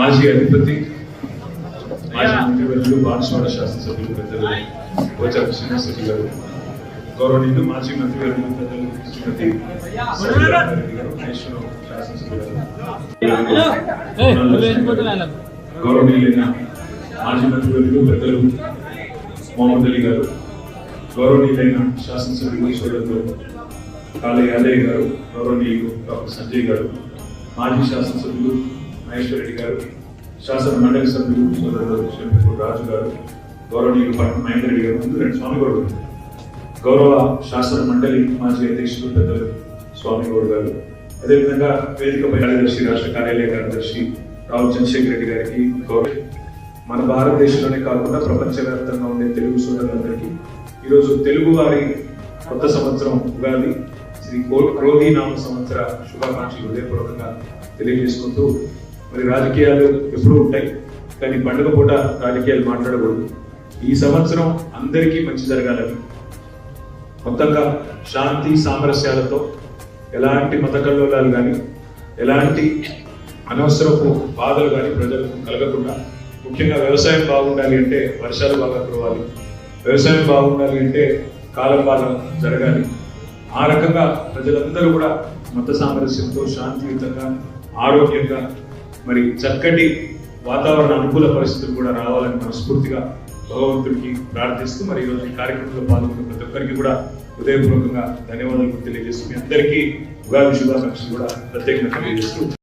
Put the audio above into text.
మాజీ అధిపతి మాజీ మంత్రివర్యులు బాన్స్వాడ శాసనసభ్యులు పెద్దలు పోచారం శ్రీనివాసరెడ్డి గారు గౌరవనీయులు మాజీ మంత్రివర్యులు పెద్దలు శ్రీమతి గౌరవనీయులైన మాజీ మంత్రివర్యులు పెద్దలు మొహమ్మద్ అలీ గారు గౌరవనీయులైన శాసనసభ్యులు సోదరులు కాళీ యాదయ్య గారు గౌరవనీయులు డాక్టర్ సంజయ్ గారు మాజీ శాసనసభ్యులు మహేశ్వరరెడ్డి గారు శాసన మండలి సభ్యులు సోదరుడు రాజు గారు గౌరవనీయులు పట్నం మహేందర్ రెడ్డి గారు ముందు రెండు స్వామి గౌరవ గౌరవ శాసన మండలి మాజీ అధ్యక్షులు పెద్దలు స్వామి గౌడ్ గారు అదేవిధంగా వేదికపై కార్యదర్శి రాష్ట్ర కార్యాలయ కార్యదర్శి రావు చంద్రశేఖర్ రెడ్డి గారికి గౌరవ మన భారతదేశంలోనే కాకుండా ప్రపంచవ్యాప్తంగా ఉండే తెలుగు సోదరులందరికీ ఈరోజు తెలుగు వారి కొత్త సంవత్సరం ఉగాది శ్రీ కో- నామ సంవత్సర శుభాకాంక్షలు హృదయపూర్వకంగా తెలియజేసుకుంటూ మరి రాజకీయాలు ఎప్పుడూ ఉంటాయి కానీ పండుగ పూట రాజకీయాలు మాట్లాడకూడదు. ఈ సంవత్సరం అందరికీ మంచి జరగాలని. మొత్తంగా శాంతి సామరస్యాలతో ఎలాంటి మత కల్లోలాలు కానీ ఎలాంటి అనవసరపు బాధలు కానీ ప్రజలకు కలగకుండా ముఖ్యంగా వ్యవసాయం బాగుండాలి అంటే వర్షాలు బాగా కురవాలి. వ్యవసాయం బాగుండాలి అంటే కాలం బాగా జరగాలి. ఆ రకంగా ప్రజలందరూ కూడా మత సామరస్యంతో శాంతియుతంగా ఆరోగ్యంగా మరి చక్కటి వాతావరణ అనుకూల పరిస్థితులు కూడా రావాలని మనస్ఫూర్తిగా భగవంతుడికి ప్రార్థిస్తూ మరి ఈరోజు ఈ కార్యక్రమంలో పాల్గొన్న ప్రతి ఒక్కరికి కూడా హృదయపూర్వకంగా ధన్యవాదాలు తెలియజేస్తూ మీ అందరికీ ఉగాది శుభాకాంక్షలు కూడా ప్రత్యేకంగా తెలియజేస్తూ